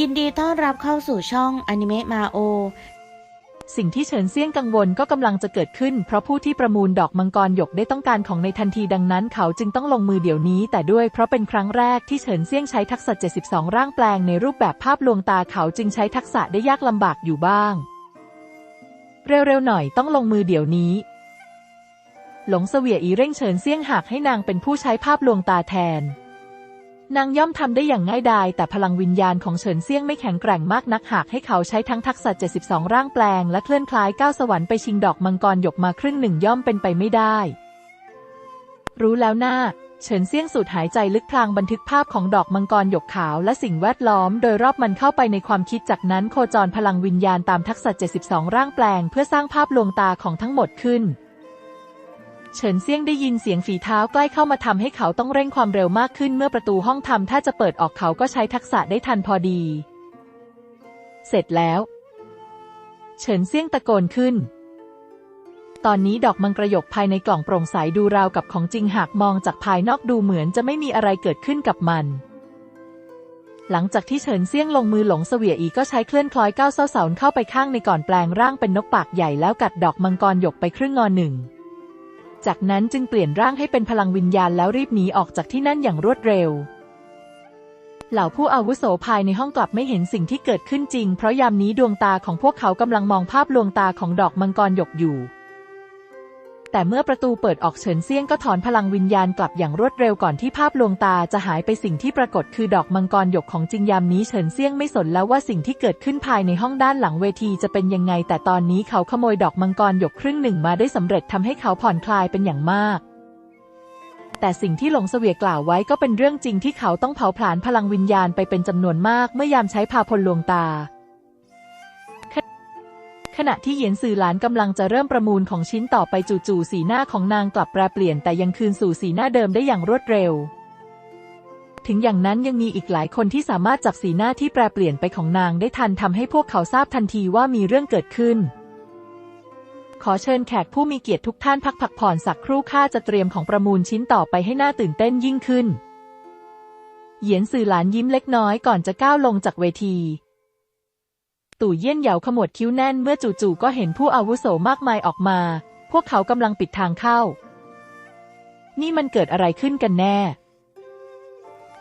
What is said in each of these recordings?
ยินดีต้อนรับเข้าสู่ช่องอนิเมะมาโอ สิ่งที่เฉินเซี่ยงกังวลก็กำลังจะเกิดขึ้น เพราะผู้ที่ประมูลดอกมังกรหยกได้ต้องการของในทันทีดังนั้นเขาจึงต้องลงมือเดี๋ยวนี้ แต่ด้วยเพราะเป็นครั้งแรกที่เฉินเซี่ยงใช้ทักษะ 72 ร่างแปลงในรูปแบบภาพลวงตาเขาจึงใช้ทักษะได้ยากลำบากอยู่บ้าง เร็วๆหน่อยต้องลงมือเดี๋ยวนี้ หลงเสวียอีเร่งเฉินเซี่ยงหากให้นางเป็นผู้ใช้ภาพลวงตาแทน นางย่อมทำได้อย่างง่ายดายแต่พลังวิญญาณของเฉินเซี่ยงไม่แข็งแกร่งมากนักหากให้เขาใช้ทั้งทักษะ 72 ร่างแปลงและเคลื่อนคล้ายก้าวสวรรค์ไปชิงดอกมังกรหยกมาครึ่งหนึ่งย่อมเป็นไปไม่ได้ รู้แล้วหน้าเฉินเซี่ยงสูดหายใจลึกพลางบันทึกภาพของดอกมังกรหยกขาวและสิ่งแวดล้อมโดยรอบมันเข้าไปในความคิดจากนั้นโคจรพลังวิญญาณตามทักษะ 72 ร่างแปลง เพื่อสร้างภาพลวงตาของทั้งหมดขึ้น เฉินเซี่ยงได้ยินเสียงฝีเท้าใกล้เข้ามาทำให้เขาต้องเร่งความเร็วมากขึ้นเมื่อประตูห้องทำถ้าจะเปิดออกเขาก็ใช้ทักษะได้ทันพอดี เสร็จแล้ว เฉินเซี่ยงตะโกนขึ้น ตอนนี้ดอกมังกรหยกภายในกล่องโปร่งใสดูราวกับของจริงหากมองจากภายนอกดูเหมือนจะไม่มีอะไรเกิดขึ้นกับมันหลังจากที่เฉินเซี่ยงลงมือหลงเสวียอีก็ใช้เคลื่อนคล้อยก้าวเส้าเสาเข้าไปข้างในก่อนแปลงร่างเป็นนกปากใหญ่แล้วกัดดอกมังกรหยกไปครึ่งงอนหนึ่ง จากนั้นจึงเปลี่ยนร่างให้เป็นพลังวิญญาณแล้วรีบหนีออกจากที่นั่นอย่างรวดเร็ว เหล่าผู้อาวุโสภายในห้องกลับไม่เห็นสิ่งที่เกิดขึ้นจริง เพราะยามนี้ดวงตาของพวกเขากำลังมองภาพลวงตาของดอกมังกรหยกอยู่ แต่เมื่อประตูเปิดออกเฉินเซียงก็ถอนพลังวิญญาณกลับอย่างรวดเร็วก่อนที่ภาพลวงตาจะหายไปสิ่งที่ปรากฏคือดอกมังกรหยกของจิงยามนี้เฉินเซียงไม่สนแล้วว่าสิ่งที่เกิดขึ้นภายในห้องด้านหลังเวทีจะเป็นยังไง แต่ตอนนี้เขาขโมยดอกมังกรหยกครึ่งหนึ่งมาได้สำเร็จทำให้เขาผ่อนคลายเป็นอย่างมาก แต่สิ่งที่หลงเสวียกล่าวไว้ก็เป็นเรื่องจริงที่เขาต้องเผาผลาญพลังวิญญาณไปเป็นจำนวนมากเมื่อยามใช้พาพลลวงตา ขณะที่เหยียนสื่อหลานกำลังจะเริ่มประมูลของชิ้นต่อไปจู่ๆสีหน้าของนางกลับแปรเปลี่ยนแต่ยังคืนสู่สีหน้าเดิมได้อย่างรวดเร็ว ถึงอย่างนั้นยังมีอีกหลายคนที่สามารถจับสีหน้าที่แปรเปลี่ยนไปของนางได้ทันทำให้พวกเขาทราบทันทีว่ามีเรื่องเกิดขึ้น ขอเชิญแขกผู้มีเกียรติทุกท่านพักผักผ่อนสักครู่ข้าจะเตรียมของประมูลชิ้นต่อไปให้หน่าตื่นเต้นยิ่งขึ้น เหยียนสื่อหลานยิ้มเล็กน้อยก่อนจะก้าวลงจากเวที ตู่เยี่ยนเหยาขมวดคิ้วแน่นเมื่อจู่ๆก็เห็นผู้อาวุโสมากมายออกมา พวกเขากำลังปิดทางเข้า นี่มันเกิดอะไรขึ้นกันแน่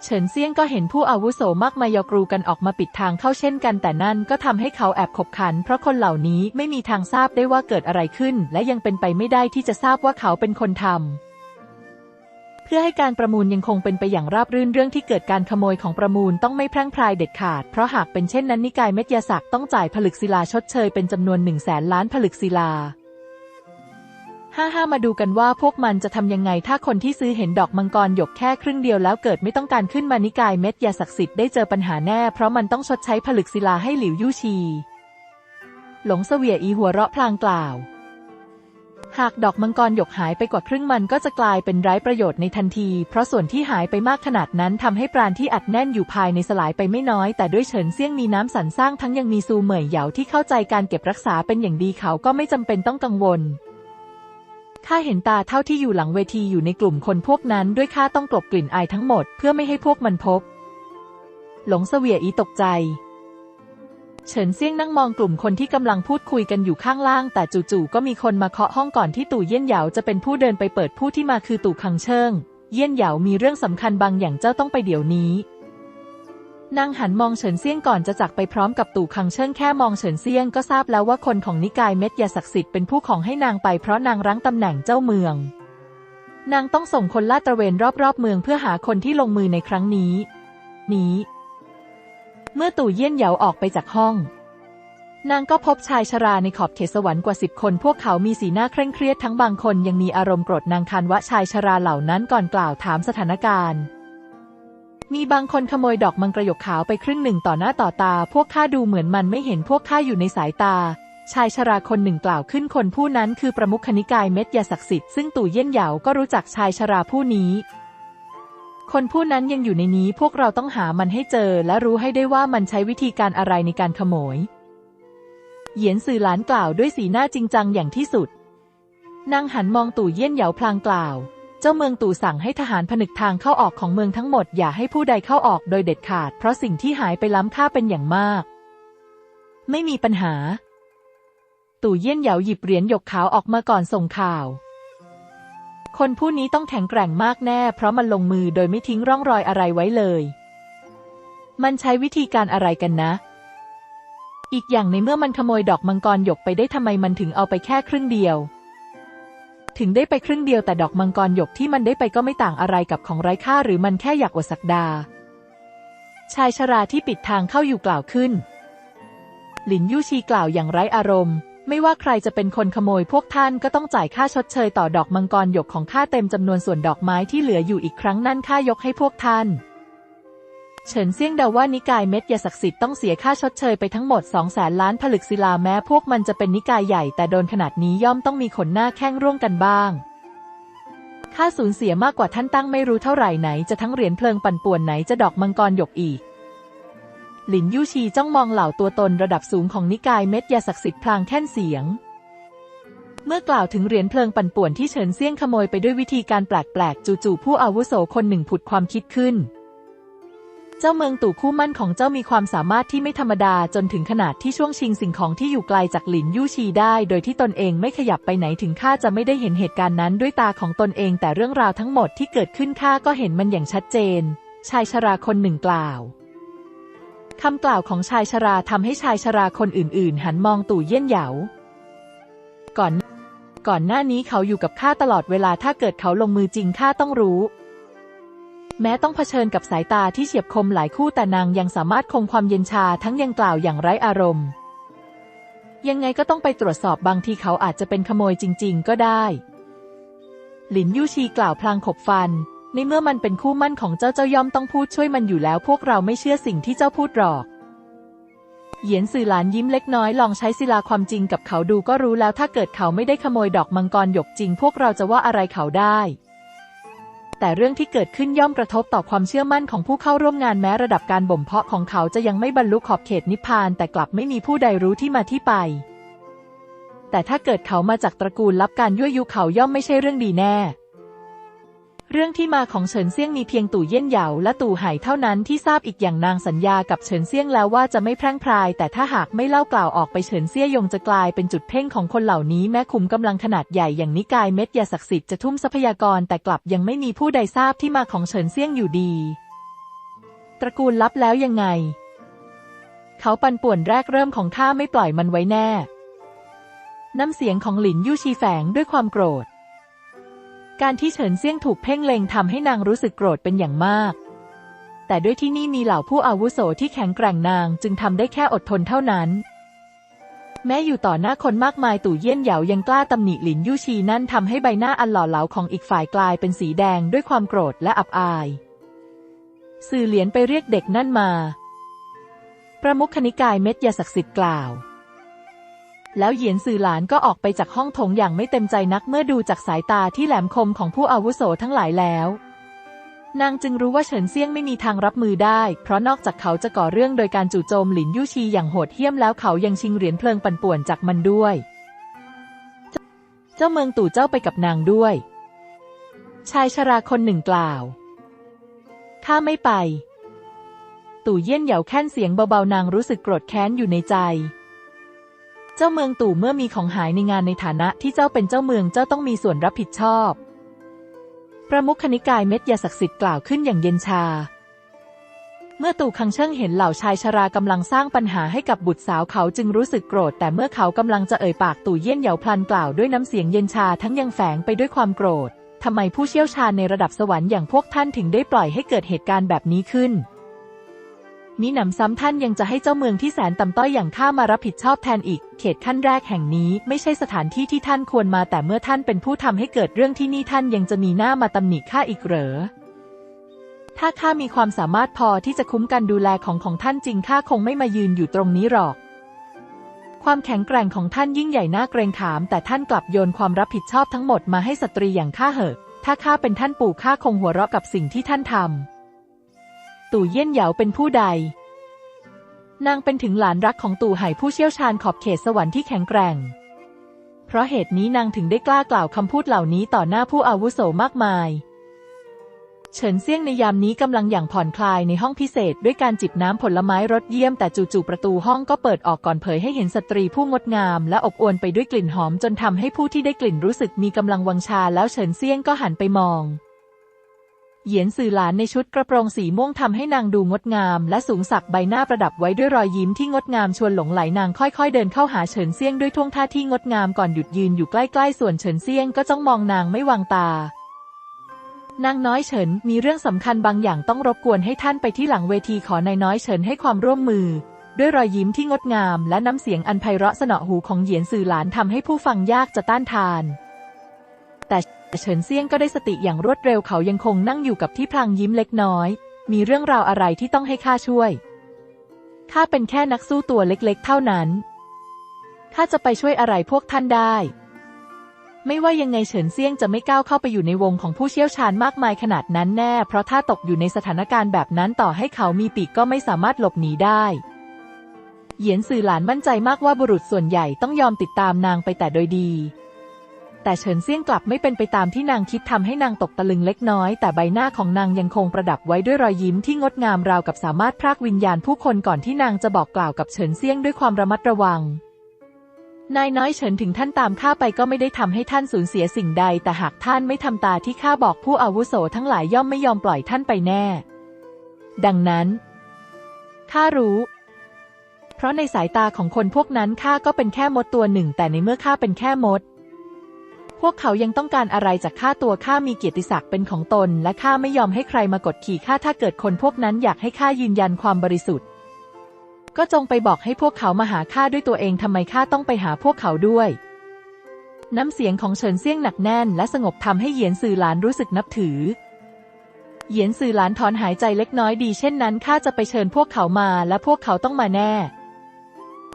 เฉินเซียงก็เห็นผู้อาวุโสมากมายยกรูกันออกมาปิดทางเข้าเช่นกันแต่นั่นก็ทำให้เขาแอบขบขัน เพราะคนเหล่านี้ไม่มีทางทราบได้ว่าเกิดอะไรขึ้น และยังเป็นไปไม่ได้ที่จะทราบว่าเขาเป็นคนทำ พื่อให้การประมูลยังคงเป็นไปอย่างราบรื่นเรื่องที่เกิดการขโมยของประมูลต้องไม่แพร่งพรายเด็ดขาด เพราะหากเป็นเช่นนั้นนิกายเม็ดยาศักดิ์ต้องจ่ายผลึกศิลาชดเชยเป็นจำนวนหนึ่งแสนล้านผลึกศิลาห้าห้ามาดูกันว่าพวกมันจะทำยังไงถ้าคนที่ซื้อเห็นดอกมังกรหยกแค่ครึ่งเดียวแล้วเกิดไม่ต้องการขึ้นมานิกายเม็ดยาศักดิ์สิทธิ์ได้เจอปัญหาแน่ เพราะมันต้องชดใช้ผลึกศิลาให้หลิวยู่ชี หลงเสวียอีหัวเราะพลางกล่าว หากดอกมังกรหยกหายไปกว่าครึ่งมันก็จะกลายเป็นไร้ประโยชน์ในทันที เพราะส่วนที่หายไปมากขนาดนั้นทำให้ปราณที่อัดแน่นอยู่ภายในสลายไปไม่น้อย แต่ด้วยเฉินเซี่ยงมีน้ำสันสร้างทั้งยังมีซูเหมยเหยาที่เข้าใจการเก็บรักษาเป็นอย่างดีเขาก็ไม่จำเป็นต้องกังวลข้าเห็นตาเท่าที่อยู่หลังเวทีอยู่ในกลุ่มคนพวกนั้นด้วยข้าต้องกลบกลิ่นอายทั้งหมด เพื่อไม่ให้พวกมันพบ หลงเสวียอีตกใจ เฉินเซี่ยงนั่งมองกลุ่มคนที่กำลังพูดคุยกันอยู่ข้างล่าง แต่จู่ๆก็มีคนมาเคาะห้องก่อนที่ตู่เยี่ยนเหยาจะเป็นผู้เดินไปเปิดผู้ที่มาคือตู่คังเชิง เยี่ยนเหยามีเรื่องสำคัญบางอย่างเจ้าต้องไปเดี๋ยวนี้นางหันมองเฉินเซี่ยงก่อนจะจากไปพร้อมกับตู่คังเชิงแค่มองเฉินเซี่ยงก็ทราบแล้วว่าคนของนิกายเม็ดยาศักดิ์สิทธิ์เป็นผู้ของให้นางไปเพราะนางรั้งตำแหน่งเจ้าเมือง นางต้องส่งคนลาดตระเวนรอบๆเมืองเพื่อหาคนที่ลงมือในครั้งนี้ นี้ เมื่อตู่เยี่ยนเหยาออกไปจากห้อง นางก็พบชายชราในขอบเขตสวรรค์กว่าสิบคน พวกเขามีสีหน้าเคร่งเครียดทั้งบางคนยังมีอารมณ์โกรธนางคานวะชายชราเหล่านั้นก่อนกล่าวถามสถานการณ์ มีบางคนขโมยดอกมังกรยกขาวไปครึ่งหนึ่งต่อหน้าต่อตา พวกข้าดูเหมือนมันไม่เห็นพวกข้าอยู่ในสายตาชายชราคนหนึ่งกล่าวขึ้นคนผู้นั้นคือประมุขนิกายเม็ดยาศักดิ์สิทธิ์ซึ่งตู่เยี่ยนเหยาก็รู้จักชายชราผู้นี้ คนผู้นั้นยังอยู่ในนี้พวกเราต้องหามันให้เจอ และรู้ให้ได้ว่ามันใช้วิธีการอะไรในการขโมย เหยียนสื่อหลานกล่าวด้วยสีหน้าจริงจังอย่างที่สุด นางหันมองตู่เยี่ยนเหยาพลางกล่าว เจ้าเมืองตู่สั่งให้ทหารผนึกทางเข้าออกของเมืองทั้งหมดอย่าให้ผู้ใดเข้าออกโดยเด็ดขาด เพราะสิ่งที่หายไปล้ำค่าเป็นอย่างมาก ไม่มีปัญหา ตู่เยี่ยนเหยาหยิบเหรียญหยกขาวออกมาก่อนส่งข่าว คนผู้นี้ต้องแข็งแกร่งมากแน่ เพราะมันลงมือโดยไม่ทิ้งร่องรอยอะไรไว้เลย มันใช้วิธีการอะไรกันนะ อีกอย่างในเมื่อมันขโมยดอกมังกรหยกไปได้ทำไมมันถึงเอาไปแค่ครึ่งเดียว ถึงได้ไปครึ่งเดียวแต่ดอกมังกรหยกที่มันได้ไปก็ไม่ต่างอะไรกับของไร้ค่าหรือมันแค่อยากอวดศักดา ชายชราที่ปิดทางเข้าอยู่กล่าวขึ้น หลินยู่ชีกล่าวอย่างไร้อารมณ์ ไม่ว่าใครจะเป็นคนขโมยพวกท่านก็ต้องจ่ายค่าชดเชยต่อดอกมังกรหยกของข้าเต็มจำนวนส่วนดอกไม้ที่เหลืออยู่อีกครั้งนั่นข้ายกให้พวกท่าน เฉินเซี่ยงเดาว่านิกายเม็ดยาศักดิ์สิทธิ์ต้องเสียค่าชดเชยไปทั้งหมดสองแสนล้านผลึกศิลาแม้พวกมันจะเป็นนิกายใหญ่แต่โดนขนาดนี้ย่อมต้องมีขนหน้าแข้งร่วงกันบ้างค่าสูญเสียมากกว่าท่านตั้งไม่รู้เท่าไหร่ไหนจะทั้งเหรียญเพลิงปั่นป่วนไหนจะดอกมังกรหยกอีก หลินยู่ชีจ้องมองเหล่าตัวตนระดับสูงของนิกายเม็ดยาศักดิ์สิทธิ์พลางแค่นเสียง เมื่อกล่าวถึงเหรียญเพลิงปั่นป่วนที่เฉินเซี่ยงขโมยไปด้วยวิธีการแปลกๆจู่ๆผู้อาวุโสคนหนึ่งผุดความคิดขึ้น เจ้าเมืองตู่คู่มั่นของเจ้ามีความสามารถที่ไม่ธรรมดาจนถึงขนาดที่ช่วงชิงสิ่งของที่อยู่ไกลจากหลินยู่ชีได้ โดยที่ตนเองไม่ขยับไปไหนถึงข้าจะไม่ได้เห็นเหตุการณ์นั้นด้วยตาของตนเอง แต่เรื่องราวทั้งหมดที่เกิดขึ้นข้าก็เห็นมันอย่างชัดเจน ชายชราคนหนึ่งกล่าว คำกล่าวของชายชราทำให้ชายชราคนอื่น ๆ หันมองตู่เยี่ยนเหยา ก่อน ก่อนหน้านี้เขาอยู่กับข้าตลอดเวลาถ้าเกิดเขาลงมือจริงข้าต้องรู้ แม้ต้องเผชิญกับสายตาที่เฉียบคมหลายคู่แต่นางยังสามารถคงความเย็นชาทั้งยังกล่าวอย่างไร้อารมณ์ ยังไงก็ต้องไปตรวจสอบบางทีเขาอาจจะเป็นขโมยจริง ๆ ก็ได้ หลินยู่ชีกล่าวพลางขบฟัน ในเมื่อมันเป็นคู่มั่นของเจ้าเจ้าย่อมต้องพูดช่วยมันอยู่แล้วพวกเราไม่เชื่อสิ่งที่เจ้าพูดหรอกเหยียนสื่อหลานยิ้มเล็กน้อยลองใช้ศิลาความจริงกับเขาดูก็รู้แล้วถ้าเกิดเขาไม่ได้ขโมยดอกมังกรหยกจริง พวกเราจะว่าอะไรเขาได้ แต่เรื่องที่เกิดขึ้นย่อมกระทบต่อความเชื่อมั่นของผู้เข้าร่วมงานแม้ระดับการบ่มเพาะของเขาจะยังไม่บรรลุขอบเขตนิพพาน แต่กลับไม่มีผู้ใดรู้ที่มาที่ไป แต่ถ้าเกิดเขามาจากตระกูลรับการยั่วยุเขาย่อมไม่ใช่เรื่องดีแน่ เรื่องที่มาของเฉินเซี่ยงมีเพียงตู่เยี่ยนเหยาและตู่ไห่เท่านั้นที่ทราบอีกอย่างนางสัญญากับเฉินเซี่ยงแล้วว่าจะไม่แพร่งพราย แต่ถ้าหากไม่เล่ากล่าวออกไปเฉินเซี่ยยงจะกลายเป็นจุดเพ่งของคนเหล่านี้แม้ขุมกำลังขนาดใหญ่อย่างนิกายเม็ดยาศักดิ์สิทธิ์จะทุ่มทรัพยากรแต่กลับยังไม่มีผู้ใดทราบที่มาของเฉินเซี่ยงอยู่ดี ตระกูลลับแล้วยังไง เขาปันป่วนแรกเริ่มของข้าไม่ปล่อยมันไว้แน่ น้ำเสียงของหลินยู่ชีแฝงด้วยความโกรธ การที่เฉินเซี่ยงถูกเพ่งเล็งทำให้นางรู้สึกโกรธเป็นอย่างมาก แต่ด้วยที่นี่มีเหล่าผู้อาวุโสที่แข็งแกร่งนางจึงทำได้แค่อดทนเท่านั้น แม้อยู่ต่อหน้าคนมากมายตู่เยี่ยนเหยายังกล้าตำหนิหลินยู่ชีนั่นทำให้ใบหน้าอันหล่อเหลาของอีกฝ่ายกลายเป็นสีแดงด้วยความโกรธและอับอาย สื่อเหรียญไปเรียกเด็กนั่นมา ประมุขนิกายเม็ดยาศักดิ์สิทธิ์กล่าว แล้วเหยียนสื่อหลานก็ออกไปจากห้องโถงอย่างไม่เต็มใจนักเมื่อดูจากสายตาที่แหลมคมของผู้อาวุโสทั้งหลายแล้ว นางจึงรู้ว่าเฉินเซียงไม่มีทางรับมือได้ เพราะนอกจากเขาจะก่อเรื่องโดยการจู่โจมหลินยู่ชีอย่างโหดเหี้ยมแล้วเขายังชิงเหรียญเพลิงปั่นป่วนจากมันด้วย เจ้าเมืองตู่เจ้าไปกับนางด้วย ชายชราคนหนึ่งกล่าวข้าไม่ไป ตู่เยี่ยนเหยาแค่นเสียงเบาๆนางรู้สึกโกรธแค้นอยู่ในใจ จ้าเมืองตู่เมื่อมีของหายในงานในฐานะที่เจ้าเป็นเจ้าเมืองเจ้าต้องมีส่วนรับผิดชอบ ประมุขนิกายเม็ดยาศักดิ์สิทธิ์กล่าวขึ้นอย่างเย็นชา เมื่อตู่คังเชิงเห็นเหล่าชายชรากำลังสร้างปัญหาให้กับบุตรสาวเขาจึงรู้สึกโกรธ แต่เมื่อเขากำลังจะเอ่ยปากตู่เยี่ยนเหยาพลันกล่าวด้วยน้ำเสียงเย็นชาทั้งยังแฝงไปด้วยความโกรธทำไมผู้เชี่ยวชาญในระดับสวรรค์อย่างพวกท่านถึงได้ปล่อยให้เกิดเหตุการณ์แบบนี้ขึ้น มีหนำซ้ำท่านยังจะให้เจ้าเมืองที่แสนต่ำต้อยอย่างข้ามารับผิดชอบแทนอีก เขตขั้นแรกแห่งนี้ไม่ใช่สถานที่ที่ท่านควรมาแต่เมื่อท่านเป็นผู้ทำให้เกิดเรื่องที่นี่ท่านยังจะมีหน้ามาตำหนิข้าอีกเหรอ ถ้าข้ามีความสามารถพอที่จะคุ้มกันดูแลของของท่านจริงข้าคงไม่มายืนอยู่ตรงนี้หรอก ความแข็งแกร่งของท่านยิ่งใหญ่น่าเกรงขาม แต่ท่านกลับโยนความรับผิดชอบทั้งหมดมาให้สตรีอย่างข้าเหอะ ถ้าข้าเป็นท่านปู่ข้าคงหัวเราะกับสิ่งที่ท่านทำ ตู่เยี่ยนเหยาเป็นผู้ใด นางเป็นถึงหลานรักของตู่ไห่ผู้เชี่ยวชาญขอบเขตสวรรค์ที่แข็งแกร่ง เพราะเหตุนี้นางถึงได้กล้ากล่าวคำพูดเหล่านี้ต่อหน้าผู้อาวุโสมากมาย เฉินเซี่ยงในยามนี้กำลังอย่างผ่อนคลายในห้องพิเศษด้วยการจิบน้ำผลไม้รสเยี่ยมแต่จู่ๆประตูห้องก็เปิดออกก่อนเผยให้เห็นสตรีผู้งดงามและอบอวลไปด้วยกลิ่นหอมจนทำให้ผู้ที่ได้กลิ่นรู้สึกมีกำลังวังชาแล้วเฉินเซี่ยงก็หันไปมอง เหยียนสื่อหลานในชุดกระโปรงสีม่วงทำให้นางดูงดงาม และสูงสักใบหน้าประดับไว้ด้วยรอยยิ้มที่งดงามชวนหลงไหลนางค่อยๆ เดินเข้าหาเฉินเซียงด้วยท่วงท่าที่งดงามก่อนหยุดยืนอยู่ใกล้ๆ ส่วนเฉินเซียงก็จ้องมองนางไม่วางตา นางน้อยเฉินมีเรื่องสำคัญบางอย่างต้องรบกวนให้ท่านไปที่หลังเวทีขอนายน้อยเฉินให้ความร่วมมือ ด้วยรอยยิ้มที่งดงามและน้ำเสียงอันไพเราะสนอหูของเหยียนสื่อหลานทำให้ผู้ฟังยากจะต้านทาน แต่ เฉินเซียงก็ได้สติอย่างรวดเร็วเขายังคงนั่งอยู่กับที่พลางยิ้มเล็กน้อย มีเรื่องราวอะไรที่ต้องให้ข้าช่วย ข้าเป็นแค่นักสู้ตัวเล็กๆ เท่านั้น ข้าจะไปช่วยอะไรพวกท่านได้ ไม่ว่ายังไงเฉินเซียงจะไม่ก้าวเข้าไปอยู่ในวงของผู้เชี่ยวชาญมากมายขนาดนั้นแน่ เพราะถ้าตกอยู่ในสถานการณ์แบบนั้นต่อให้เขามีปีกก็ไม่สามารถหลบหนีได้เหยียนสื่อหลานมั่นใจมากว่าบุรุษส่วนใหญ่ต้องยอมติดตามนางไปแต่โดยดี แต่เฉินเซี่ยงกลับไม่เป็นไปตามที่นางคิดทำให้นางตกตะลึงเล็กน้อย แต่ใบหน้าของนางยังคงประดับไว้ด้วยรอยยิ้มที่งดงามราวกับสามารถพรากวิญญาณผู้คนก่อนที่นางจะบอกกล่าวกับเฉินเซี่ยงด้วยความระมัดระวัง นายน้อยเฉินถึงท่านตามข้าไปก็ไม่ได้ทำให้ท่านสูญเสียสิ่งใด แต่หากท่านไม่ทำตาที่ข้าบอกผู้อาวุโสทั้งหลายย่อมไม่ยอมปล่อยท่านไปแน่ ดังนั้นข้ารู้เพราะในสายตาของคนพวกนั้นข้าก็เป็นแค่มดตัวหนึ่ง แต่ในเมื่อข้าเป็นแค่มด พวกเขายังต้องการอะไรจากข้าตัวข้ามีเกียรติศักดิ์เป็นของตน และข้าไม่ยอมให้ใครมากดขี่ข้าถ้าเกิดคนพวกนั้นอยากให้ข้ายืนยันความบริสุทธิ์ ก็จงไปบอกให้พวกเขามาหาข้าด้วยตัวเองทำไมข้าต้องไปหาพวกเขาด้วย น้ำเสียงของเฉินเซี่ยงหนักแน่น และสงบทำให้เหยียนสื่อหลานรู้สึกนับถือ เหยียนสื่อหลานถอนหายใจเล็กน้อยดีเช่นนั้นข้าจะไปเชิญพวกเขามาและพวกเขาต้องมาแน่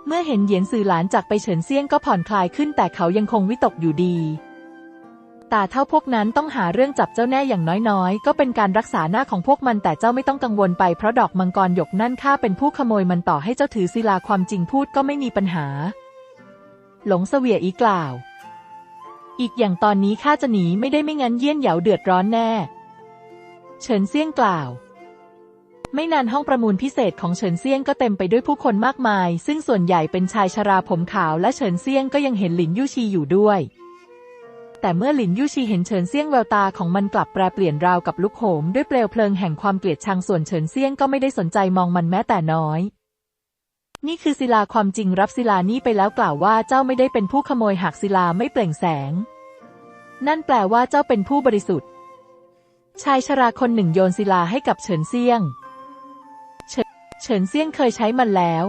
เมื่อเห็นเหยียนสื่อหลานจากไปเฉินเซี่ยงก็ผ่อนคลายขึ้นแต่เขายังคงวิตกอยู่ดี ตาเท่าพวกนั้นต้องหาเรื่องจับเจ้าแน่อย่างน้อยๆ ก็เป็นการรักษาหน้าของพวกมันแต่เจ้าไม่ต้องกังวลไปเพราะดอกมังกรหยกนั่นข้าเป็นผู้ขโมยมันต่อให้เจ้าถือศิลาความจริงพูดก็ไม่มีปัญหา หลงเสวียอีกล่าว อีกอย่างตอนนี้ข้าจะหนีไม่ได้ไม่งั้นเยี่ยนเหยาเดือดร้อนแน่ เฉินเซี่ยงกล่าวไม่นานห้องประมูลพิเศษของเฉินเซียงก็เต็มไปด้วยผู้คนมากมาย ซึ่งส่วนใหญ่เป็นชายชราผมขาวและเฉินเซียงก็ยังเห็นหลินยู่ชีอยู่ด้วย แต่เมื่อหลินยู่ชีเห็นเฉินเซี่ยงแววตาของมันกลับแปรเปลี่ยนราวกับลุกโหมด้วยเปลวเพลิงแห่งความเกลียดชังส่วนเฉินเซี่ยงก็ไม่ได้สนใจมองมันแม้แต่น้อย นี่คือศิลาความจริงรับศิลานี้ไปแล้วกล่าวว่าเจ้าไม่ได้เป็นผู้ขโมยหากศิลาไม่เปล่งแสง นั่นแปลว่าเจ้าเป็นผู้บริสุทธิ์ ชายชราคนหนึ่งโยนศิลาให้กับเฉินเซี่ยง เฉินเฉินเซี่ยงเคยใช้มันแล้ว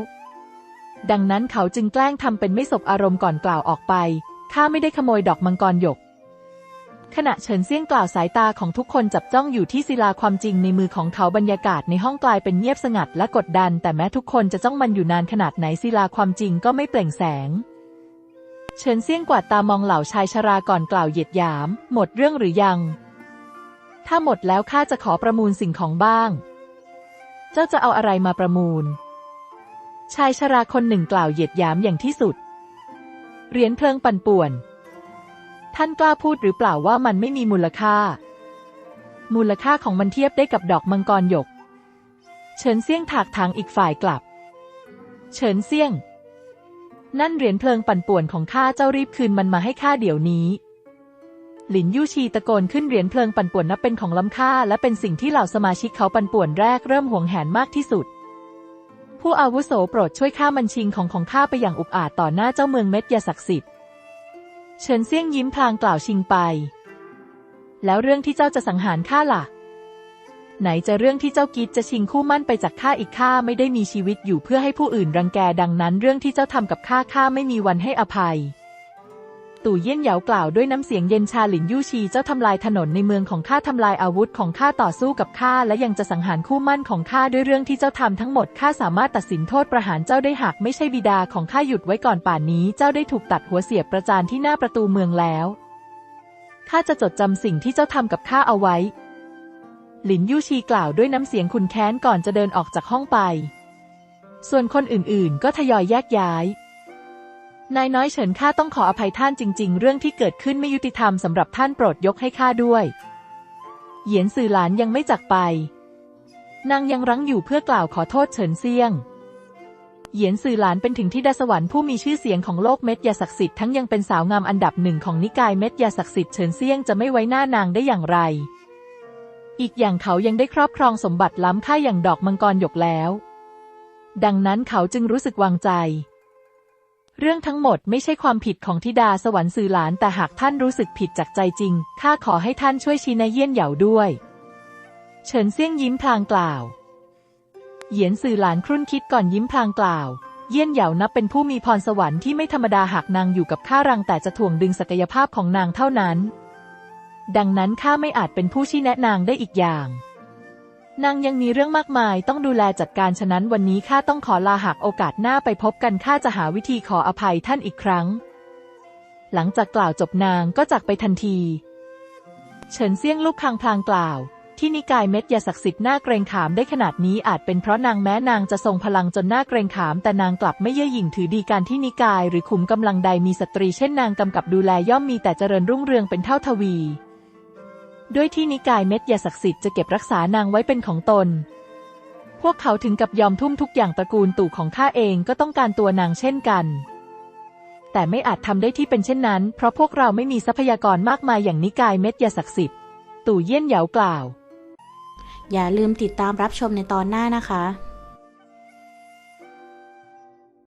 ดังนั้นเขาจึงแกล้งทำเป็นไม่สบอารมณ์ก่อนกล่าวออกไปข้าไม่ได้ขโมยดอกมังกรหยก ขณะเฉินเซี่ยงกล่าวสายตาของทุกคนจับจ้องอยู่ที่ศิลาความจริงในมือของเขาบรรยากาศในห้องกลายเป็นเงียบสงัดและกดดัน แต่แม้ทุกคนจะจ้องมันอยู่นานขนาดไหนศิลาความจริงก็ไม่เปล่งแสง เฉินเซี่ยงกวาดตามองเหล่าชายชราก่อนกล่าวเหยียดหยาม หมดเรื่องหรือยัง ถ้าหมดแล้วข้าจะขอประมูลสิ่งของบ้าง เจ้าจะเอาอะไรมาประมูล ชายชราคนหนึ่งกล่าวเหยียดหยามอย่างที่สุดเหรียญเพลิงปั่นป่วน ท่านกล้าพูดหรือเปล่าว่ามันไม่มีมูลค่า มูลค่าของมันเทียบได้กับดอกมังกรหยก เฉินเซี่ยงถากทางอีกฝ่ายกลับ เฉินเซี่ยง นั่นเหรียญเพลิงปั่นป่วนของข้าเจ้ารีบคืนมันมาให้ข้าเดี๋ยวนี้ หลินยู่ชีตะโกนขึ้นเหรียญเพลิงปั่นป่วนนับเป็นของล้ำค่า และเป็นสิ่งที่เหล่าสมาชิกเขาปั่นป่วนแรกเริ่มหวงแหนมากที่สุดผู้อาวุโสโปรดช่วยข้ามันชิงของของข้าไปอย่างอุกอาจต่อหน้าเจ้าเมืองเม็ดยาศักดิ์สิทธิ์ เฉินเซี่ยงยิ้มพลางกล่าวชิงไป แล้วเรื่องที่เจ้าจะสังหารข้าล่ะ ไหนจะเรื่องที่เจ้ากิดจะชิงคู่มั่นไปจากข้าอีกข้าไม่ได้มีชีวิตอยู่เพื่อให้ผู้อื่นรังแกดังนั้น เรื่องที่เจ้าทำกับข้าข้าไม่มีวันให้อภัย ตู่เยี่ยนเหยากล่าวด้วยน้ำเสียงเย็นชาหลินยู่ชีเจ้าทำลายถนนในเมืองของข้าทำลายอาวุธของข้าต่อสู้กับข้าและยังจะสังหารคู่มั่นของข้าด้วยเรื่องที่เจ้าทำทั้งหมดข้าสามารถตัดสินโทษประหารเจ้าได้หากไม่ใช่บิดาของข้าหยุดไว้ก่อนป่านนี้ เจ้าได้ถูกตัดหัวเสียบประจานที่หน้าประตูเมืองแล้วข้าจะจดจำสิ่งที่เจ้าทำกับข้าเอาไว้ หลินยู่ชีกล่าวด้วยน้ำเสียงขุนแค้นก่อนจะเดินออกจากห้องไป ส่วนคนอื่นๆ ก็ทยอยแยกย้าย นายน้อยเฉินข้าต้องขออภัยท่านจริง ๆ เรื่องที่เกิดขึ้นไม่ยุติธรรมสำหรับท่านโปรดยกให้ข้าด้วย เหยียนสื่อหลานยังไม่จากไป นางยังรั้งอยู่เพื่อกล่าวขอโทษเฉินเซียง เหยียนสื่อหลานเป็นถึงที่ดาสวรรค์ผู้มีชื่อเสียงของโลกเม็ดยาศักดิ์สิทธิ์ทั้งยังเป็นสาวงามอันดับหนึ่งของนิกายเม็ดยาศักดิ์สิทธิ์เฉินเซียงจะไม่ไว้หน้านางได้อย่างไร อีกอย่างเขายังได้ครอบครองสมบัติล้ำค่าอย่างดอกมังกรหยกแล้ว ดังนั้นเขาจึงรู้สึกวางใจ เรื่องทั้งหมดไม่ใช่ความผิดของธิดาสวรรค์สื่อหลาน แต่หากท่านรู้สึกผิดจากใจจริง ข้าขอให้ท่านช่วยชี้นายเยี่ยนเหยาด้วย เฉินเซี่ยงยิ้มพลางกล่าว เหยียนสื่อหลานครุ่นคิดก่อนยิ้มพลางกล่าว เยี่ยนเหยานับเป็นผู้มีพรสวรรค์ที่ไม่ธรรมดาหากนางอยู่กับข้ารังแต่จะถ่วงดึงศักยภาพของนางเท่านั้น ดังนั้นข้าไม่อาจเป็นผู้ชี้แนะนางได้อีกอย่าง นางยังมีเรื่องมากมายต้องดูแลจัดการฉะนั้นวันนี้ข้าต้องขอลาหากโอกาสหน้าไปพบกันข้าจะหาวิธีขออภัยท่านอีกครั้ง หลังจากกล่าวจบนางก็จากไปทันที เฉินเซี่ยงลูกคางพลางกล่าว ที่นิกายเม็ดยาศักดิ์สิทธิ์น่าเกรงขามได้ขนาดนี้อาจเป็นเพราะนางแม้นางจะทรงพลังจนหน่าเกรงขาม แต่นางกลับไม่เย่อหยิ่งถือดีการที่นิกาย หรือขุมกำลังใดมีสตรีเช่นนางกำกับดูแลย่อมมีแต่เจริญรุ่งเรืองเป็นเท่าทวี ด้วยที่นิกายเม็ดยาศักดิ์สิทธิ์จะเก็บรักษานางไว้เป็นของตน พวกเขาถึงกับยอมทุ่มทุกอย่างตระกูลตู่ของข้าเองก็ต้องการตัวนางเช่นกัน แต่ไม่อาจทำได้ที่เป็นเช่นนั้น เพราะพวกเราไม่มีทรัพยากรมากมายอย่างนิกายเม็ดยาศักดิ์สิทธิ์ ตู่เยี่ยนเหยากล่าว อย่าลืมติดตามรับชมในตอนหน้านะคะ